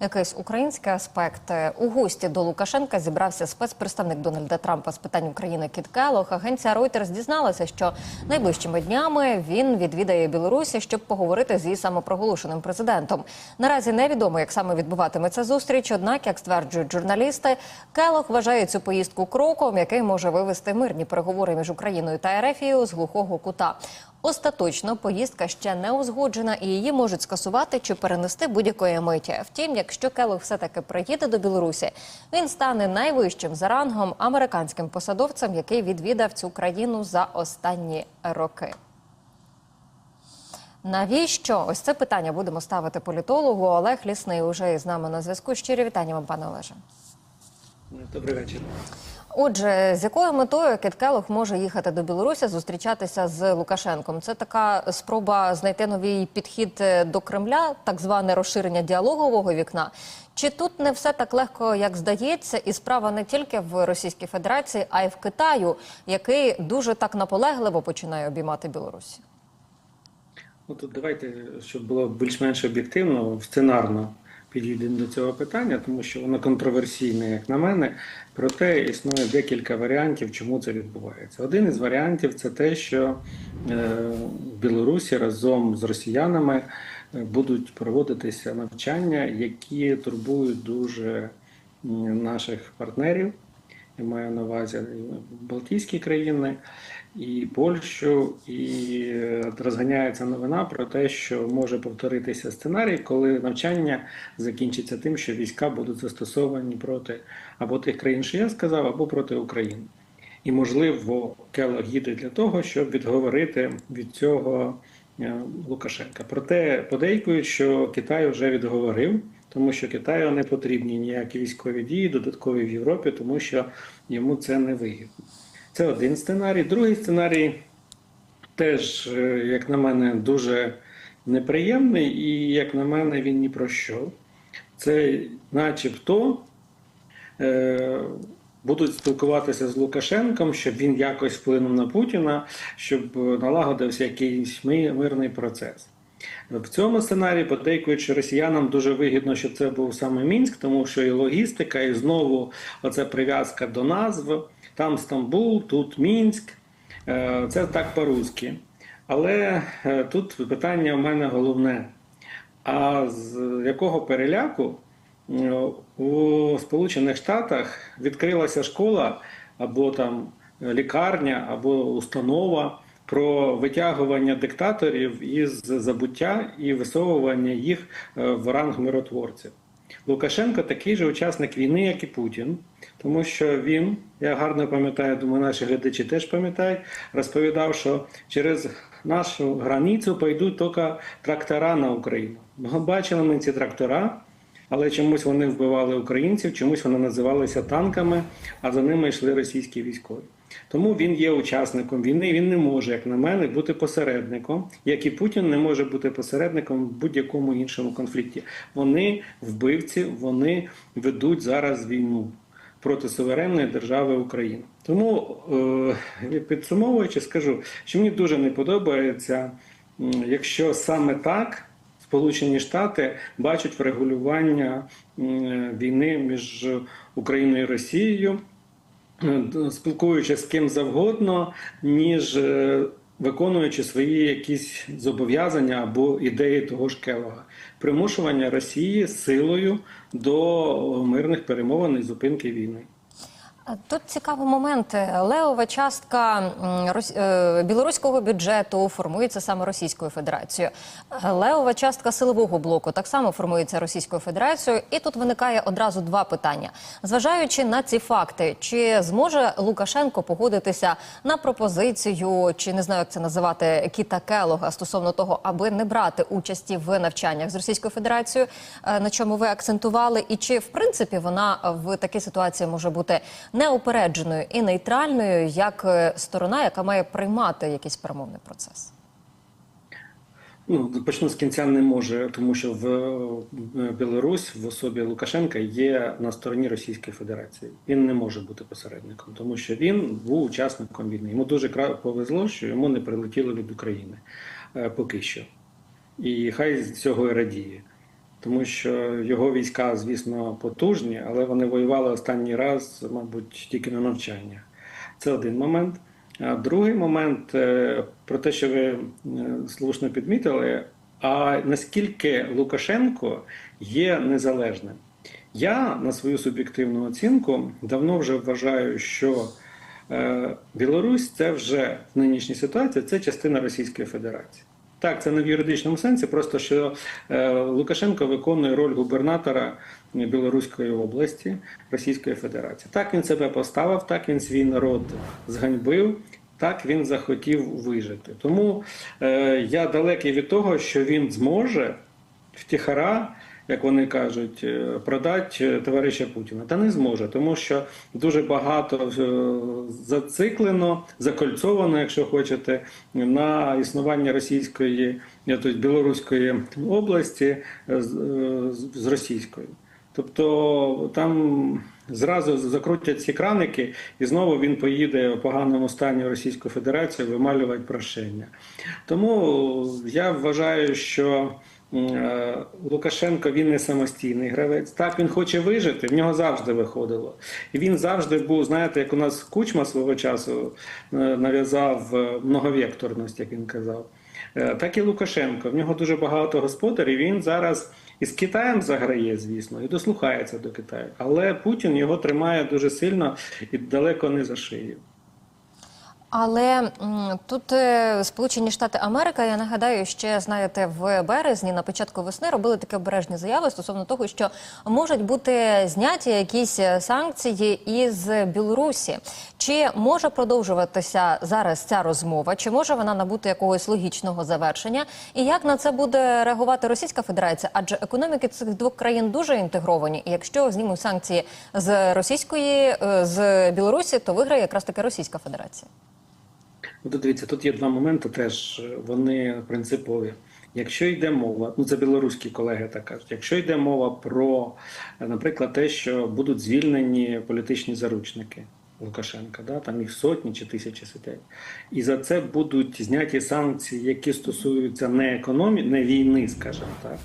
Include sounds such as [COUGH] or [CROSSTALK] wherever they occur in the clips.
Якийсь український аспект Е, у гості до Лукашенка зібрався спецпредставник Дональда Трампа з питань України Кіт Келлог. Агенція Reuters дізналася, що найближчими днями він відвідає Білорусі, щоб поговорити з самопроголошеним президентом. Наразі невідомо, як саме відбуватиметься зустріч. Однак, як стверджують журналісти, Келлог вважає цю поїздку кроком, який може вивести мирні переговори між Україною та Ерефією з глухого кута. Остаточно поїздка ще не узгоджена і її можуть скасувати чи перенести будь-якої миті. Втім, якщо Келлог все-таки приїде до Білорусі, він стане найвищим за рангом американським посадовцем, який відвідав цю країну за останні роки. Навіщо ось це питання будемо ставити політологу? Олег Лісний уже із нами на зв'язку. Щирі вітання вам, пане Олеже. Добрий вечір. Отже, з якою метою Кіт може їхати до Білорусі зустрічатися з Лукашенком? Це така спроба знайти новий підхід е, до Кремля, так зване розширення діалогового вікна. Чи тут не все так легко, як здається, і справа не тільки в Російській Федерації, а й в Китаю, який дуже так наполегливо починає обіймати Білорусі? Ну тут давайте, щоб було більш-менш об'єктивно, сценарно підійдемо до цього питання, тому що воно контроверсійне, як на мене. Проте існує декілька варіантів, чому це відбувається. Один із варіантів це те, що е, в Білорусі разом з росіянами е, будуть проводитися навчання, які турбують дуже наших партнерів. Я маю на увазі Балтійські країни і Польщу, і е, розганяється новина про те, що може повторитися сценарій, коли навчання закінчиться тим, що війська будуть застосовані проти або тих країн, що я сказав, або проти України. І можливо, Келлог їде для того, щоб відговорити від цього е, Лукашенка. Проте подейкують, що Китай вже відговорив, тому що Китаю не потрібні ніякі військові дії додаткові в Європі, тому що йому це не вигідно. Це один сценарій. Другий сценарій теж, е, як на мене, дуже неприємний, і, як на мене, він ні про що. Це начебто е, будуть спілкуватися з Лукашенком, щоб він якось вплинув на Путіна, щоб налагодився якийсь мирний процес. В цьому сценарії подейкують, що росіянам дуже вигідно, щоб це був саме Мінськ, тому що і логістика, і знову оця прив'язка до назв. Там Стамбул, тут Мінськ. Е, Це так по-русски. Але е, тут питання в мене головне: а з якого переляку е, у Сполучених Штатах відкрилася школа або там лікарня, або установа про витягування диктаторів із забуття і висовування їх е, в ранг миротворців? Лукашенко такий же учасник війни, як і Путін, тому що він, я гарно пам'ятаю, думаю, наші глядачі теж пам'ятають, розповідав, що через нашу границю пойдуть тільки трактора на Україну. Ми бачили ми ці трактора, але чомусь вони вбивали українців, чомусь вони називалися танками, а за ними йшли російські військові. Тому він є учасником війни. Він не може, як на мене, бути посередником, як і Путін не може бути посередником в будь-якому іншому конфлікті. Вони вбивці, вони ведуть зараз війну проти суверенної держави України. Тому, е, підсумовуючи, скажу, що мені дуже не подобається, якщо саме так. Сполучені Штати бачать врегулювання війни між Україною і Росією, спілкуючись з ким завгодно, ніж е, виконуючи свої якісь зобов'язання або ідеї того ж Келога. Примушування Росії силою до мирних перемовин і зупинки війни. Тут цікавий момент. Левова частка е, білоруського бюджету формується саме Російською Федерацією. Левова частка силового блоку так само формується Російською Федерацією. І тут виникає одразу два питання. Зважаючи на ці факти, чи зможе Лукашенко погодитися на пропозицію, чи не знаю, як це називати Кіта Келога стосовно того, аби не брати участі в навчаннях з Російською Федерацією, е, на чому ви акцентували, і чи в принципі вона в такій ситуації може бути неупередженою і нейтральною як е, сторона, яка має приймати якийсь перемовний процес? Ну, почну з кінця не може, тому що в е, Білорусь в особі Лукашенка є на стороні Російської Федерації. Він не може бути посередником, тому що він був учасником війни. Йому дуже повезло, що йому не прилетіло від України е, поки що. І хай з цього і радіє. Тому що його війська, звісно, потужні, але вони воювали останній раз, мабуть, тільки на навчання. Це один момент. А другий момент е, про те, що ви е, слушно підмітили, а наскільки Лукашенко є незалежним. Я на свою суб'єктивну оцінку давно вже вважаю, що е, Білорусь це вже в нинішній ситуації це частина Російської Федерації. Так, це не в юридичному сенсі, просто що е, Лукашенко виконує роль губернатора Білоруської області Російської Федерації. Так він себе поставив, так він свій народ зганьбив, так він захотів вижити. Тому е, я далекий від того, що він зможе втіхара, як вони кажуть, е, продати товариша Путіна. Та не зможе, тому що дуже багато е, зациклено, закольцовано, якщо хочете, на існування російської, е, тобто білоруської області е, з, е, російською. Тобто там зразу закрутять ці краники, і знову він поїде в поганому стані в Російську Федерацію вималювати прошення. Тому я вважаю, що е, Лукашенко він не самостійний гравець. Так він хоче вижити, в нього завжди виходило. І він завжди був, знаєте, як у нас Кучма свого часу е, нав'язав е, многовекторність, як він казав. Е, Так і Лукашенко. В нього дуже багато господарів. Він зараз і з Китаєм заграє, звісно, і дослухається до Китаю. Але Путін його тримає дуже сильно і далеко не за шиєю. Але тут е, Сполучені Штати Америки, я нагадаю, ще знаєте, в березні на початку весни робили такі обережні заяви стосовно того, що можуть бути зняті якісь е, санкції із Білорусі. Чи може продовжуватися зараз ця розмова? Чи може вона набути якогось логічного завершення? І як на це буде реагувати Російська Федерація? Адже економіки цих двох країн дуже інтегровані. І якщо знімуть санкції з російської е, з Білорусі, то виграє якраз таки Російська Федерація. Ну, то дивіться, тут є два моменти, теж е, вони принципові. Якщо йде мова, ну це білоруські колеги так кажуть, якщо йде мова про, е, наприклад, те, що будуть звільнені політичні заручники Лукашенка, да, там їх сотні чи тисячі сидять, і за це будуть зняті санкції, які стосуються не економії, не війни, скажімо так,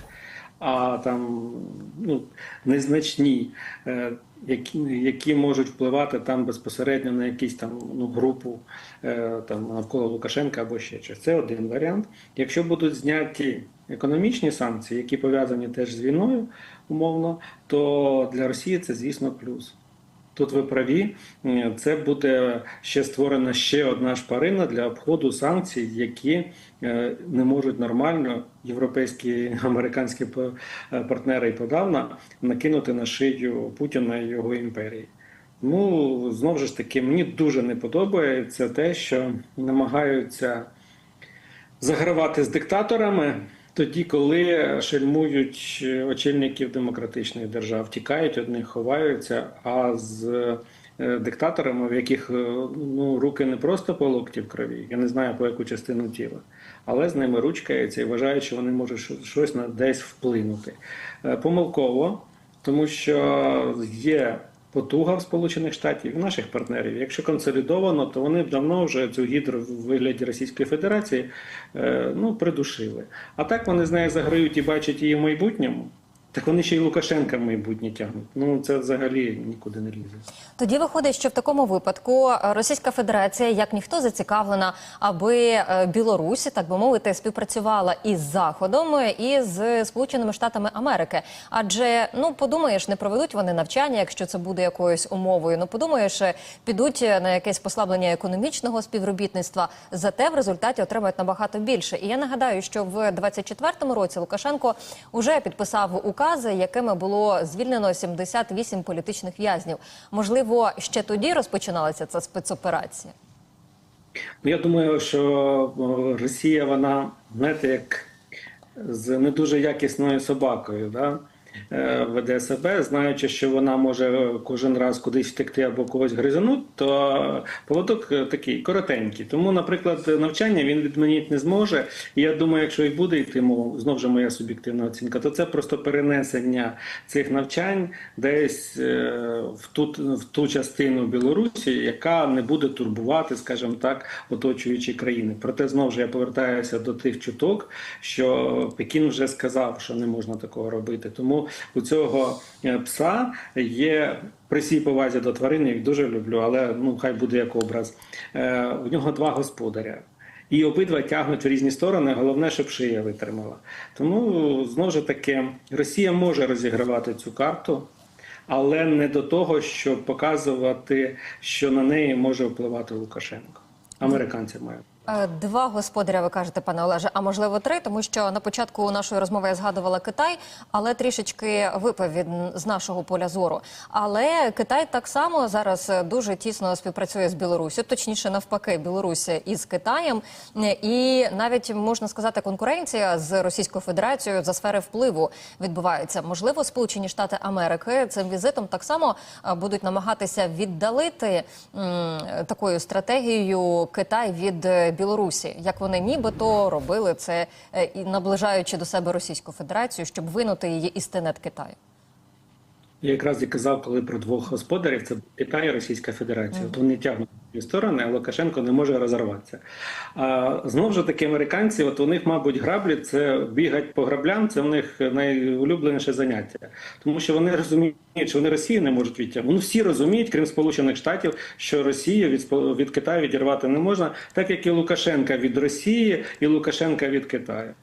а там ну, незначні, е, які, які можуть впливати там безпосередньо на якісь там ну, групу е, там, навколо Лукашенка або ще щось. Це один варіант. Якщо будуть зняті економічні санкції, які пов'язані теж з війною, умовно, то для Росії це, звісно, плюс. Тут ви праві, це буде ще створена ще одна шпарина для обходу санкцій, які е, не можуть нормально європейські [LAUGHS] американські е, партнери і подавна накинути на шию Путіна і його імперії. Ну знову ж таки, мені дуже не подобається те, що намагаються загравати з диктаторами. Тоді, коли шельмують очільників демократичних держав, тікають від них, ховаються, а з е, диктаторами, в яких е, ну, руки не просто по локті в крові, я не знаю по яку частину тіла, але з ними ручкаються і вважають, що вони можуть щось- на десь вплинути. Е, Помилково, тому що є потуга в Сполучених Штатів і наших партнерів. Якщо консолідовано, то вони б давно вже цю гідру в вигляді Російської Федерації е, ну, придушили. А так вони з нею заграють і бачать її в майбутньому. Так вони ще й Лукашенка в майбутнє тягнуть. Ну це взагалі нікуди не лізе. Тоді виходить, що в такому випадку е, Російська Федерація, як ніхто, зацікавлена, аби е, Білорусь, так би мовити, співпрацювала із Заходом е, і з Сполученими Штатами Америки. Адже ну подумаєш, не проведуть вони навчання, якщо це буде якоюсь умовою. Ну подумаєш, підуть на якесь послаблення економічного співробітництва. Зате в результаті отримають набагато більше. І я нагадаю, що в 24-му році Лукашенко вже підписав укази, якими було звільнено 78 політичних в'язнів. Можливо, ще тоді розпочиналася ця спецоперація. Ну, я думаю, що Росія, вона, знаєте, як з не дуже якісною собакою. Да? Е, веде себе, знаючи, що вона може кожен раз кудись втекти або когось гризануть, то поводок е, такий коротенький. Тому, наприклад, навчання він відмінити не зможе. Я думаю, якщо і буде йти мова, знову ж моя суб'єктивна оцінка, то це просто перенесення цих навчань десь е, в ту, в ту частину Білорусі, яка не буде турбувати, скажімо так, оточуючі країни. Проте знову ж я повертаюся до тих чуток, що Пекін вже сказав, що не можна такого робити. Тому у цього е, пса є. При всій повазі до тварин, я їх дуже люблю, але ну хай буде як образ. Е, у нього два господаря. І обидва тягнуть в різні сторони. Головне, щоб шия витримала. Тому знову ж таки Росія може розігравати цю карту, але не до того, щоб показувати, що на неї може впливати Лукашенко. Американці мають. Е, Два господаря, ви кажете, пане Олеже, а можливо три, тому що на початку нашої розмови я згадувала Китай, але трішечки випав від з нашого поля зору. Але Китай так само зараз дуже тісно співпрацює з Білоруссю, точніше, навпаки, Білорусь із Китаєм, і навіть можна сказати, конкуренція з Російською Федерацією за сфери впливу відбувається. Можливо, Сполучені Штати Америки цим візитом так само е, будуть намагатися віддалити м, такою стратегією Китай від е, Білорусі, як вони нібито робили це е, і наближаючи до себе Російську Федерацію, щоб винути її із тенет Китаю. Я якраз і казав, коли про двох господарів це Китай і Російська Федерація. От вони тягнуть дві сторони, а Лукашенко не може розірватися. А знову ж таки, американці, от у них, мабуть, граблі це бігать по граблям, це в них найулюбленіше заняття, тому що вони розуміють, що вони Росію не можуть відтягнути. Ну всі розуміють, крім Сполучених Штатів, що Росію від від Китаю відірвати не можна, так як і Лукашенка від Росії, і Лукашенка від Китаю.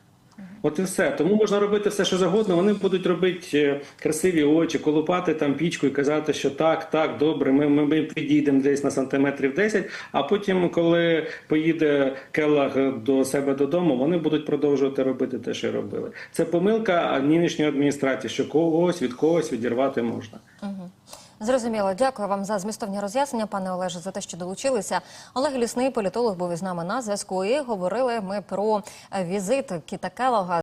От і все. Тому можна робити все, що завгодно. Вони будуть робити е, красиві очі, колупати там пічку і казати, що так, так, добре, ми, ми, ми підійдемо десь на сантиметрів 10, а потім, коли поїде Келлах до себе додому, вони будуть продовжувати робити те, що робили. Це помилка нинішньої адміністрації, що когось від когось відірвати можна. Зрозуміло, дякую вам за змістовні роз'яснення, пане Олеже, за те, що долучилися. Олег Лісний, політолог, був із нами на зв'язку. І говорили ми про візит Кіта Келога.